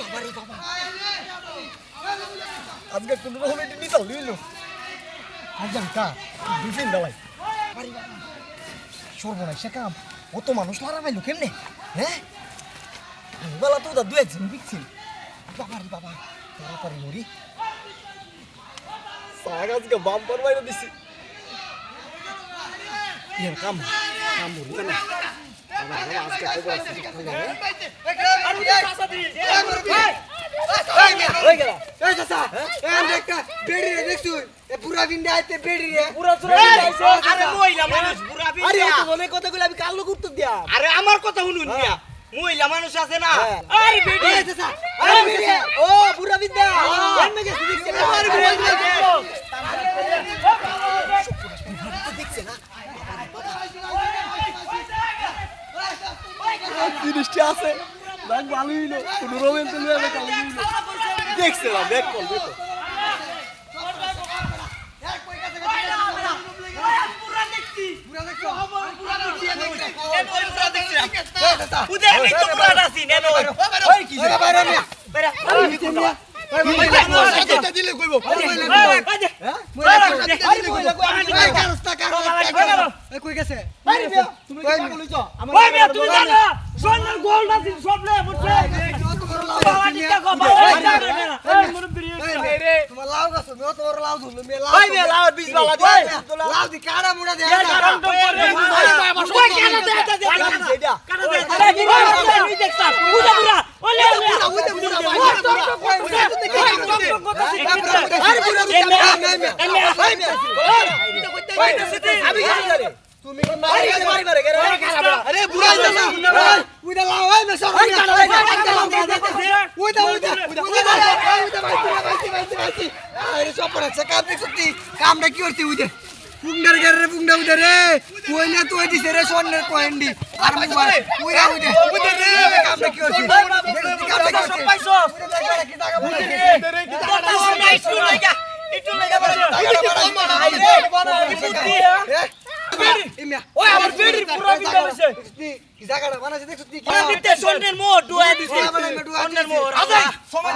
বাবারে বাবা আজকে কোনো রকম এটি নিতে হইল আজকে কা বাড়ি বাবা সর্বনাশ সে কাম অত মানুষ লারা পাইলো কেমনে হ্যাঁ বেলা তো দু একজন বিকছি বাবারে বাবা তাড়াতাড়ি মরি সাগ আজকে বাম্পার বাইরে দিছি ইয়ার কাম কাম মরি না আজকে খবর আছে হয়ে আরে মনে আমার কথা শুনুন মহিলা মানুষ আছে না হ্যাঁ। আরে। ও বুড়া বিদ্যা এমনি আছে দেখ ভালো হইল কোনো রকম চলে যাবে কালো হইল দেখছিলাম দেখ কল দেখো তো দিলে কইব কই গেছে? তুমি তুমি জানো গোল্ড আছে সব লে বুঝছ যত বড় লাউ বাবা গাছ টিকা কো নিয়া। বাবা এই জানো নিয়া। না এই এই মুরব্বি নিয়া। এই নিয়া। তোমার লাউ গাছ, আমি অত বড় লাউ ধরলাম, মেয়ে লাউ ওই মেয়ে ধরলাম। লাউ বীজ বালা ওই দিয়ে মেয়ে, লাউ দি কাড়া মুড়া দেয়া এই না। কারণ তো করে ওই কেন দে দে দে এটা কাটা দে আরে বুড়া বুড়া বুড়া, বুড়া, ওই বুড়া, বুড়া, বুড়া। বুড়া, বুড়া, মেয়ে। ওই বুড়া না। ওই, সব ওই কাটা, ওই কাটা, ওই বাইতে, বাইতে, বাইতে, বাইতে। আরে সব পড়াচ্ছে, কাম দেখছি, কামটা কি করছি উইতে? পুংডার গারে রে, পুংডা উইতে রে। কই না তুই দিছে রে, স্বর্ণের কয়েন্ডি। আর মোবাইল, উইরা উইতে। উইতে রে, কামটা কি করছি? কামটা কি করছি? পাইছো উইতে দেখো, কি টাকা পড়াইছে? কথা শুনা একটু লাগা একটু বেড়ি ওই আমার বেড়ি পুরো বিটা হইছে। কি জায়গাটা বানাইছে দেখছ তুই কি দিতে সোনের মো ডুয়া দিছে সোনের মো রাজা সময়